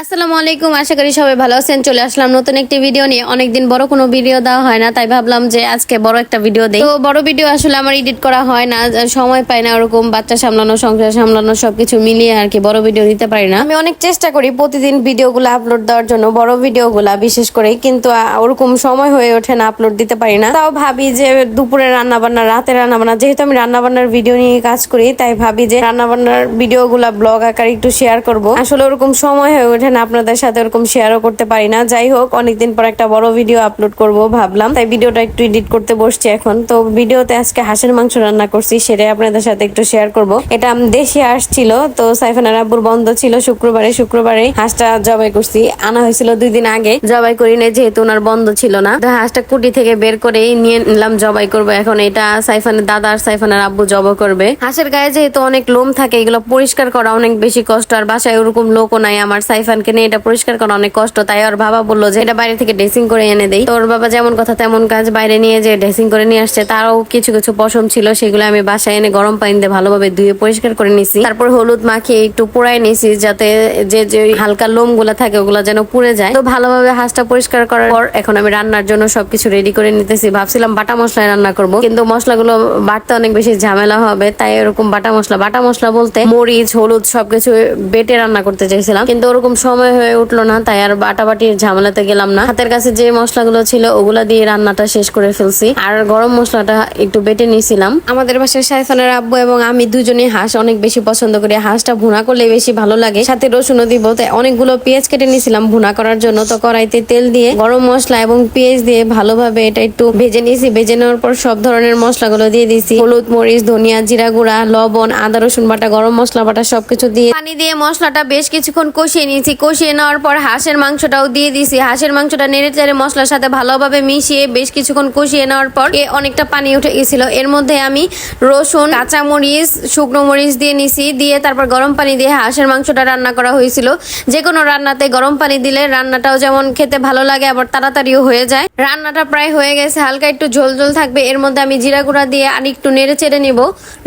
আসসালামু আলাইকুম, আশা করি সবাই ভালো আছেন। চলে আসলাম নতুন একটি ভিডিও নিয়ে। অনেকদিন বড় কোনো ভিডিও দেওয়া হয় না, তাই ভাবলাম যে আজকে বড় একটা ভিডিও দেই। তো বড় ভিডিও আসলে আমার এডিট করা হয় না সময় পাই না ওরকম, বাচ্চা সামলানো, সংসার সামলানো, সবকিছু মিলিয়ে আর কি বড় ভিডিও দিতে পারি না। আমি অনেক চেষ্টা করি প্রতিদিন ভিডিওগুলো আপলোড দেওয়ার জন্য, বড় ভিডিওগুলা বিশেষ করে, কিন্তু ওরকম সময় হয়ে ওঠে না আপলোড দিতে পারি না। তাও ভাবি যে দুপুরে রান্না বান্না রাতে রান্না বান্না যেহেতু আমি রান্না বান্নার ভিডিও নিয়ে কাজ করি, তাই ভাবি যে রান্না বান্নার ভিডিওগুলা ব্লগ আকারে একটু শেয়ার করব। আসলে ওরকম সময় হয়ে ওঠে না আপনাদের সাথে ওরকম শেয়ারও করতে পারি না। যাই হোক, অনেকদিন পর একটা বড় ভিডিও আপলোড করব ভাবলাম। তাই ভিডিওটা একটু এডিট করতে বসছি এখন। তো ভিডিওতে আজকে হাঁসের মাংস রান্না করছি, সেটাই আপনাদের সাথে একটু শেয়ার করব। এটা দেশি হাঁস ছিল তো সাইফানার আব্বুর বন্ধ ছিল শুক্রবারে। শুক্রবারে হাঁসটা জবাই করছি। আনা হয়েছিল দুই দিন আগে। জবাই করি নাই, যেহেতু ওনার বন্ধ ছিল না। তো হাঁসটা কুটি থেকে বের করে নিয়ে নিলাম, জবাই করব এখন। এটা সাইফানের দাদা আর সাইফানের আব্বু জবাই করবে। হাঁসের গায়ে যেহেতু অনেক লোম থাকে, এগুলো পরিষ্কার করা অনেক বেশি কষ্ট। আর বাসায় ওরকম লোকও নাই আমার সাইফানকে নিয়ে এটা পরিষ্কার করা অনেক কষ্ট। তাই ওর বাবা বলল যে, এটা বাইরে থেকে ড্রেসিং করে এনে দেই। তো ওর বাবা যেমন কথা তেমন কাজ বাইরে নিয়ে যে ড্রেসিং করে নিয়ে আসছে। তারও কিছু কিছু পশম ছিল, সেগুলো আমি বাসায় এনে গরম পানি দিয়ে ভালোভাবে ধুয়ে পরিষ্কার করে নিছি। তারপর হলুদ মাখিয়ে একটু পোড়াই নিছি যাতে যে যে হালকা লোমগুলা থাকে, ওগুলা যেন পুড়ে যায়। তো ভালোভাবে হাঁসটা পরিষ্কার করার পর এখন আমি রান্নার জন্য সবকিছু রেডি করে নিতেছি। ভাবছিলাম বাটা মশলায় রান্না করব, কিন্তু মশলাগুলো বাটতে অনেক বেশি ঝামেলা হবে, তাই এরকম বাটা মশলা বাটা মশলা বলতে মরিচ, হলুদ সবকিছু বেটে রান্না করতে চাইছিলাম। কিন্তু ওরকম সময় হয়ে উঠল না, তাই আর বাটাবাটির ঝামেলাতে গেলাম না। হাতের কাছে যে মশলাগুলো ছিল, ওগুলা দিয়ে রান্নাটা শেষ করে ফেলছি। আর গরম মশলাটা একটু বেটে নিয়েছিলাম আমাদের বাসায় সাইফানের আব্বু এবং আমি দুজনে হাঁস অনেক বেশি পছন্দ করি। হাঁসটা ভুনা করলে বেশি ভালো লাগে। সাথে রসুনও দিব, তাই অনেকগুলো পেঁয়াজ কেটে নিয়েছিলাম ভুনা করার জন্য। তো কড়াইতে তেল দিয়ে গরম মশলা এবং পেঁয়াজ দিয়ে ভালোভাবে এটা একটু ভেজে নিয়েছি ভেজে নেওয়ার পর সব ধরনের মশলাগুলো দিয়ে দিয়েছি হলুদ মরিচ, ধনিয়া জিরা গুঁড়া, লবণ, আদা রসুন বাটা, গরম মশলা বাটা সবকিছু দিয়ে পানি দিয়ে মশলাটা বেশ কিছুক্ষণ কষিয়ে নিয়েছি কষিয়ে নেওয়ার পর হাঁসের মাংসটাও দিয়ে দিয়েছি। হাঁসের মাংসটা নেড়ে চেড়ে মশলার সাথে ভালোভাবে মিশিয়ে বেশ কিছুক্ষণ কষিয়ে নেওয়ার পর এ অনেকটা পানি উঠে গেছিল। এর মধ্যে আমি রসুন কাঁচা মরিচ শুকনো মরিচ দিয়ে নিছি, দিয়ে তারপর গরম পানি দিয়ে হাঁসের মাংসটা রান্না করা হয়েছিল। যে কোনো রান্নাতে গরম পানি দিলে রান্নাটাও যেমন খেতে ভালো লাগে, আবার তাড়াতাড়িও হয়ে যায়। রান্নাটা প্রায় হয়ে গেছে, হালকা একটু ঝোল ঝোল থাকবে। এর মধ্যে আমি জিরা গুঁড়া দিয়ে আর একটু নেড়ে চেড়ে নিব।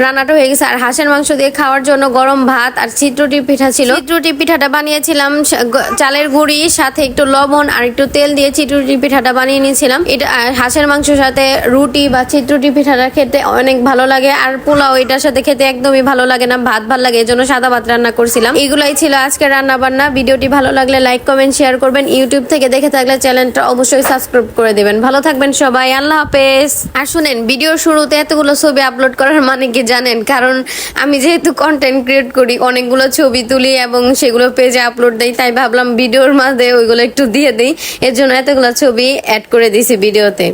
রান্নাটা হয়ে গেছে। আর হাঁসের মাংস দিয়ে খাওয়ার জন্য গরম ভাত আর চিত্রটি পিঠা ছিল। চিত্রটি পিঠাটা বানিয়েছিলাম গ- চালের গুঁড়ি, সাথে একটু লবণ আর একটু তেল দিয়ে চিত্রটি পিঠাটা বানিয়ে নিয়েছিলাম। এটা হাঁসের মাংসের সাথে রুটি বা চিত্রটি পিঠাটা খেতে অনেক ভালো লাগে আর পোলাও এটার সাথে খেতে একদমই ভালো লাগে না, ভাত ভালো লাগে, এজন্য সাদা ভাত রান্না করছিলাম। এগুলাই ছিল আজকের রান্না বান্না ভিডিওটি ভালো লাগলে লাইক, কমেন্ট, শেয়ার করবেন। ইউটিউব থেকে দেখে থাকলে চ্যানেলটা অবশ্যই সাবস্ক্রাইব করে দেবেন। ভালো থাকবেন সবাই, আল্লাহ হাফেজ। আর শুনেন, ভিডিও শুরুতে এতগুলো ছবি আপলোড করার মানে কি জানেন? কারণ আমি যেহেতু কন্টেন্ট ক্রিয়েট করি, অনেকগুলো ছবি তুলি এবং সেগুলো পেজে আপলোড দেই, তাই ভাবলাম ভিডিওর মাঝে ওইগুলো একটু দিয়ে দিই। এর জন্য এতগুলো ছবি অ্যাড করে দিছি ভিডিওতে।